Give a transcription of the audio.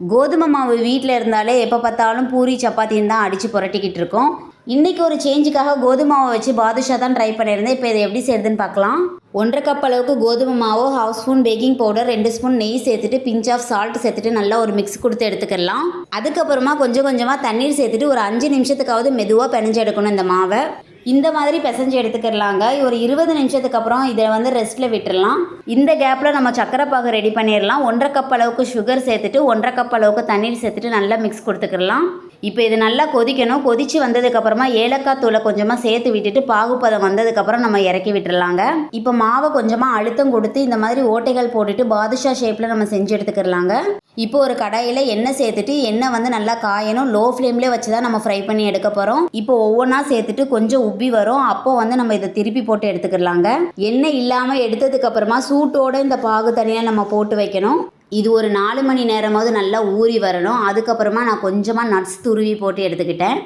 கோதுமை மாவு வீட்டில் இருந்தாலே எப்போ பார்த்தாலும் பூரி சப்பாத்தின்னு தான் அடித்து புரட்டிக்கிட்டு இருக்கோம். இன்றைக்கி ஒரு சேஞ்சுக்காக கோதுமை மாவை வச்சு பாதுஷா தான் ட்ரை பண்ணியிருந்தேன். இப்போ இதை எப்படி செய்யுதுன்னு பார்க்கலாம். ஒன்றரை கப் அளவுக்கு கோதுமை மாவு ஹாஃப் ஸ்பூன் பேக்கிங் பவுடர் ரெண்டு ஸ்பூன் நெய் சேர்த்துட்டு பிஞ்ச் ஆஃப் சால்ட் சேர்த்துட்டு நல்லா ஒரு மிக்ஸ் கொடுத்து எடுத்துக்கலாம். அதுக்கப்புறமா கொஞ்சம் கொஞ்சமாக தண்ணீர் சேர்த்துட்டு ஒரு அஞ்சு நிமிஷத்துக்காவது மெதுவாக பிணைஞ்சு எடுக்கணும் இந்த மாவை. இந்த மாதிரி பிசைஞ்சு எடுத்துக்கிறலாங்க ஒரு இருபது நிமிஷத்துக்கு அப்புறம் இதை வந்து ரெஸ்ட்டில் விட்டுடலாம் இந்த கேப்பில் நம்ம சக்கரை பாகு ரெடி பண்ணிடலாம் ஒன்றரை கப் அளவுக்கு சுகர் சேர்த்துட்டு ஒன்றரை கப் அளவுக்கு தண்ணீர் சேர்த்துட்டு நல்லா மிக்ஸ் கொடுத்துக்கிடலாம். இப்போ இது நல்லா கொதிக்கணும். கொதிச்சு வந்ததுக்கப்புறமா ஏலக்காய் தூளை கொஞ்சமாக சேர்த்து விட்டுட்டு பாகுப்பதம் வந்ததுக்கப்புறம் நம்ம இறக்கி விட்டுடலாங்க இப்போ மாவை கொஞ்சமாக அழுத்தம் கொடுத்து இந்த மாதிரி ஓட்டைகள் போட்டுட்டு பாதுஷா ஷேப்பில் நம்ம செஞ்சு எடுத்துக்கிறலாங்க. இப்போ ஒரு கடாயில் எண்ணெய் சேர்த்துட்டு எண்ணெய் வந்து நல்லா காயணும். லோ ஃப்ளேம்லேயே வச்சு தான் நம்ம ஃப்ரை பண்ணி எடுக்க போகிறோம் இப்போ ஒவ்வொன்றா சேர்த்துட்டு கொஞ்சம் உப்பி வரும். அப்போ வந்து நம்ம இதை திருப்பி போட்டு எடுத்துக்கிறலாங்க. எண்ணெய் இல்லாமல் எடுத்ததுக்கப்புறமா சூட்டோட இந்த பாகு தனியாக நம்ம போட்டு வைக்கணும். இது ஒரு நாலு மணி நேரமாவது நல்லா ஊறி வரணும். அதுக்கப்புறமா நான் கொஞ்சமாக நட்ஸ் துருவி போட்டு எடுத்துக்கிட்டேன்.